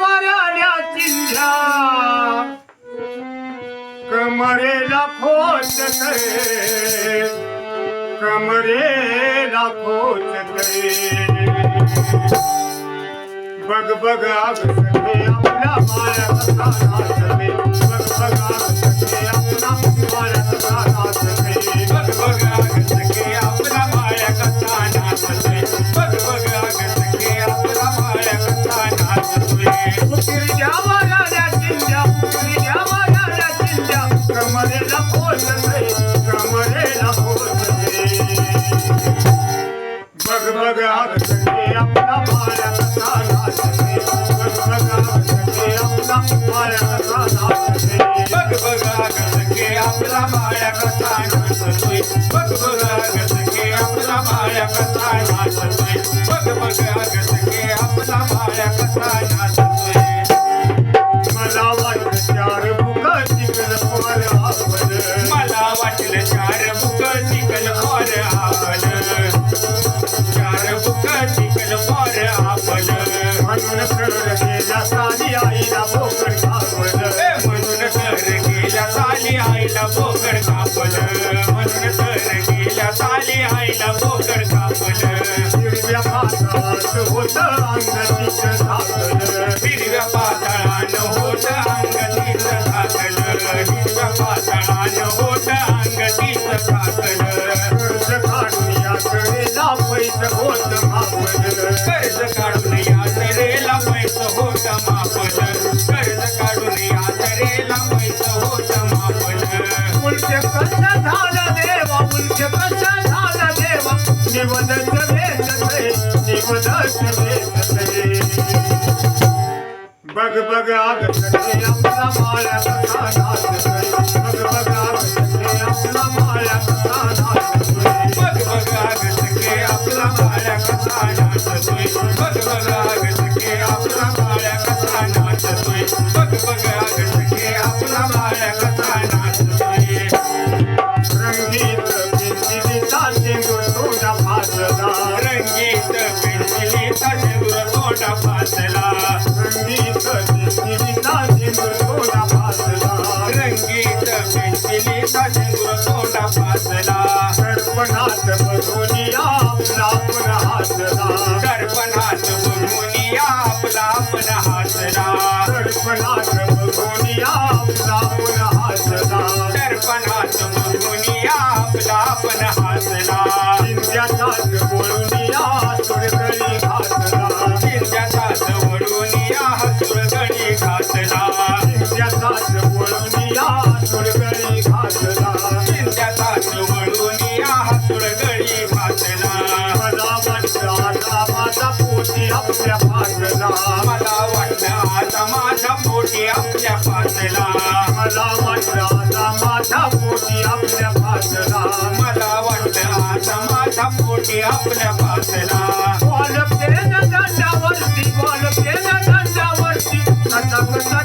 मारा चिंार कमरे लखो कमरे लाखो चकरे बग बग आग सके अपना माया बता सके बग बग आग सके अपना बघ बघ आग सखे आपला माया कसा नाचते बघ बघ आग सखे आपला माया कसा नाचते बघ बघ आग सखे आपला माया कसा नाचतोय बघ बघ आग सखे आपला माया कसा नाचतोय बघ बघ आग सखे आपला माया म्हणून कर गेल्या साली आईला भोकर कापल म्हणून कर गेल्या साली आईला बोकड कापल म्हणून कर गेल्या साली आईला बोकड कापल हिरव्या पात्रात होत अंग अंगतीच झाकलं हिरव्या पातळानं होत अंग अंगतीच झाकलं हिरव्या पातळानं होत अंग अंगतीच झाकलं बघ बघ आग सखे आपला माया कसा नाचतोय बघ बघ आग सखे आपला माया कसा नाचतोय बघ बघ आग सखे आपला माया कसा नाचतोय पेन्सिलीचा चेंडूर तोंडा फासला दर्पणात बघून आपला आपण हसला दर्पणात बघून या आपला आपण हसला दर्पणात बघून आपल्या पाचला मला वाटलं आता माझ्या पोटी आपल्या पाचला. मला वाटलं आता माझ्या पोटी आपल्या पाचला. मला वाटलं आता माझ्या पोटी आपल्या पाचला. बॉल पेन कसा कसा कसा कसा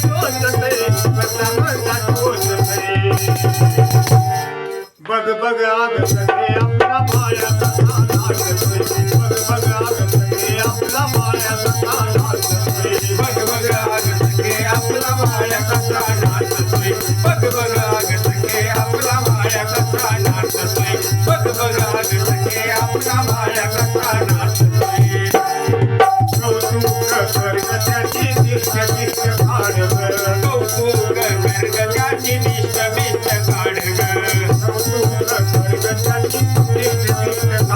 बघ बघ आग सगळे आपला पाया बघ बघ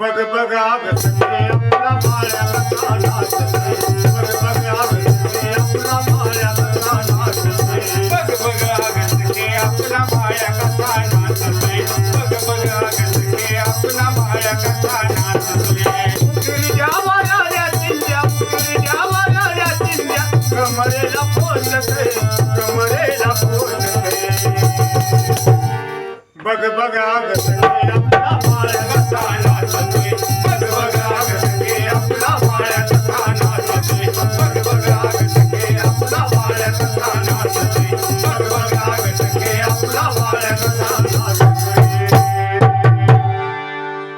कर त्याची दीर्घ दीर्घ काढ कौतुक ग सखे आपला माळ्या कसा नाचतोय बघ बघ ग सखे आपला माळ्या कसा नाचतोय बघ बघ अगसके आपला माया कसा नाचतोय बघ बघ अगसके आपला माया कसा नाचतोय गिरजा वाऱ्या चिंध्या गिरजा वाऱ्या चिंध्या कमरेला पोचते कमरेला पोचते बघ बघ ग